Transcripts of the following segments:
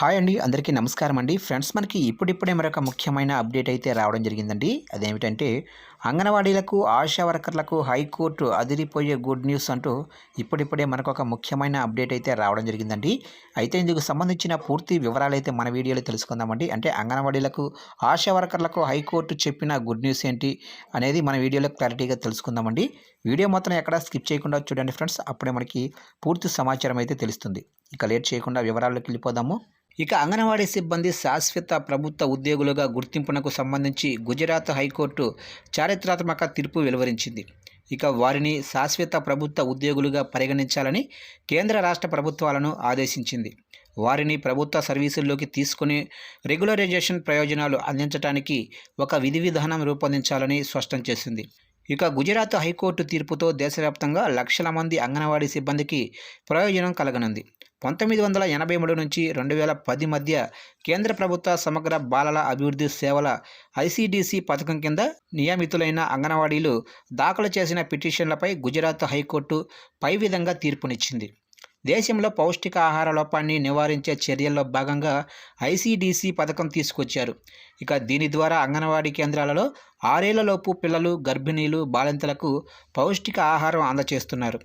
Hi అండి అందరికీ నమస్కారం అండి. ఫ్రెండ్స్ మనకి ఇప్పుడిప్పుడే మరొక ముఖ్యమైన అప్డేట్ అయితే రావడం జరిగిందండి. అదేమిటంటే అంగన్వాడీలకు ఆశా వర్కర్లకు హైకోర్టు అదిరిపోయే గుడ్ న్యూస్ అంటూ ఇప్పుడిప్పుడే మనకు ఒక ముఖ్యమైన అప్డేట్ అయితే రావడం జరిగిందండి. అయితే ఇందుకు సంబంధించిన పూర్తి వివరాలు అయితే మన వీడియోలో తెలుసుకుందామండి. అంటే అంగన్వాడీలకు ఆశా వర్కర్లకు హైకోర్టు చెప్పిన గుడ్ న్యూస్ ఏంటి అనేది మన వీడియోలో క్లారిటీగా తెలుసుకుందామండి. వీడియో మొత్తం ఎక్కడ స్కిప్ చేయకుండా చూడండి ఫ్రెండ్స్. అప్పుడే మనకి పూర్తి సమాచారం అయితే తెలుస్తుంది. ఇక లేట్ చేయకుండా వివరాల్లోకి వెళ్ళిపోదాము. ఇక అంగన్వాడీ సిబ్బంది శాశ్వత ప్రభుత్వ ఉద్యోగులుగా గుర్తింపునకు సంబంధించి గుజరాత్ హైకోర్టు చారిత్రాత్మక తీర్పు వెలువరించింది. ఇక వారిని శాశ్వత ప్రభుత్వ ఉద్యోగులుగా పరిగణించాలని కేంద్ర రాష్ట్ర ప్రభుత్వాలను ఆదేశించింది. వారిని ప్రభుత్వ సర్వీసుల్లోకి తీసుకుని రెగ్యులరైజేషన్ ప్రయోజనాలు అందించడానికి ఒక విధి విధానం రూపొందించాలని స్పష్టం చేసింది. ఇక గుజరాత్ హైకోర్టు తీర్పుతో దేశవ్యాప్తంగా లక్షల మంది అంగన్వాడీ సిబ్బందికి ప్రయోజనం కలగనుంది. పంతొమ్మిది వందల ఎనభై మూడు నుంచి రెండు వేల పది మధ్య కేంద్ర ప్రభుత్వ సమగ్ర బాలల అభివృద్ధి సేవల ఐసిడిసి పథకం కింద నియమితులైన అంగన్వాడీలు దాఖలు చేసిన పిటిషన్లపై గుజరాత్ హైకోర్టు పై విధంగా తీర్పునిచ్చింది. దేశంలో పౌష్టికాహార లోపాన్ని నివారించే చర్యల్లో భాగంగా ఐసీడీసీ పథకం తీసుకొచ్చారు. ఇక దీని ద్వారా అంగన్వాడీ కేంద్రాలలో ఆరేళ్ళలోపు పిల్లలు గర్భిణీలు బాలింతలకు పౌష్టిక ఆహారం అందచేస్తున్నారు.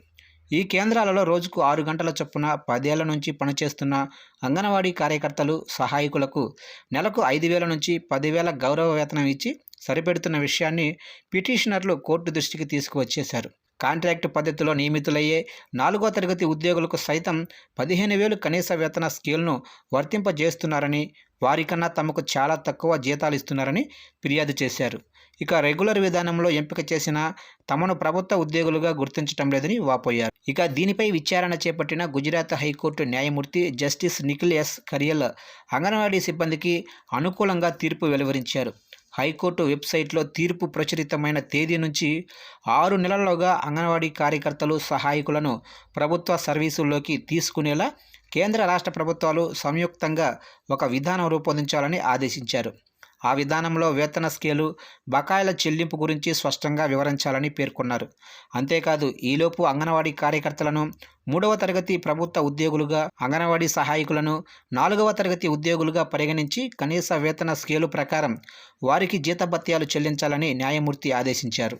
ఈ కేంద్రాలలో రోజుకు ఆరు గంటల చొప్పున పదేళ్ళ నుంచి పనిచేస్తున్న అంగన్వాడీ కార్యకర్తలు సహాయకులకు నెలకు ఐదు వేల నుంచి పదివేల గౌరవ వేతనం ఇచ్చి సరిపెడుతున్న విషయాన్ని పిటిషనర్లు కోర్టు దృష్టికి తీసుకువచ్చేశారు. కాంట్రాక్టు పద్ధతిలో నియమితులయ్యే నాలుగో తరగతి ఉద్యోగులకు సైతం పదిహేను వేలు కనీస వేతన స్కేల్ను వర్తింపజేస్తున్నారని వారికన్నా తమకు చాలా తక్కువ జీతాలు ఇస్తున్నారని ఫిర్యాదు చేశారు. ఇక రెగ్యులర్ విధానంలో ఎంపిక చేసిన తమను ప్రభుత్వ ఉద్యోగులుగా గుర్తించడం లేదని వాపోయారు. ఇక దీనిపై విచారణ చేపట్టిన Gujarat high court court justice Nikhil S Kariel anganwadi సిబ్బందికి అనుకూలంగా తీర్పు వెలువరించారు. హైకోర్టు వెబ్సైట్లో తీర్పు ప్రచురితమైన తేదీ నుంచి ఆరు నెలల్లోగా అంగన్వాడీ కార్యకర్తలు సహాయకులను ప్రభుత్వ సర్వీసుల్లోకి తీసుకునేలా కేంద్ర రాష్ట్ర ప్రభుత్వాలు సంయుక్తంగా ఒక విధానం రూపొందించాలని ఆదేశించారు. ఆ విధానంలో వేతన స్కేలు బకాయిల చెల్లింపు గురించి స్పష్టంగా వివరించాలని పేర్కొన్నారు. అంతేకాదు ఈలోపు అంగన్వాడీ కార్యకర్తలను మూడవ తరగతి ప్రభుత్వ ఉద్యోగులుగా అంగన్వాడీ సహాయకులను నాలుగవ తరగతి ఉద్యోగులుగా పరిగణించి కనీస వేతన స్కేలు ప్రకారం వారికి జీతభత్యాలు చెల్లించాలని న్యాయమూర్తి ఆదేశించారు.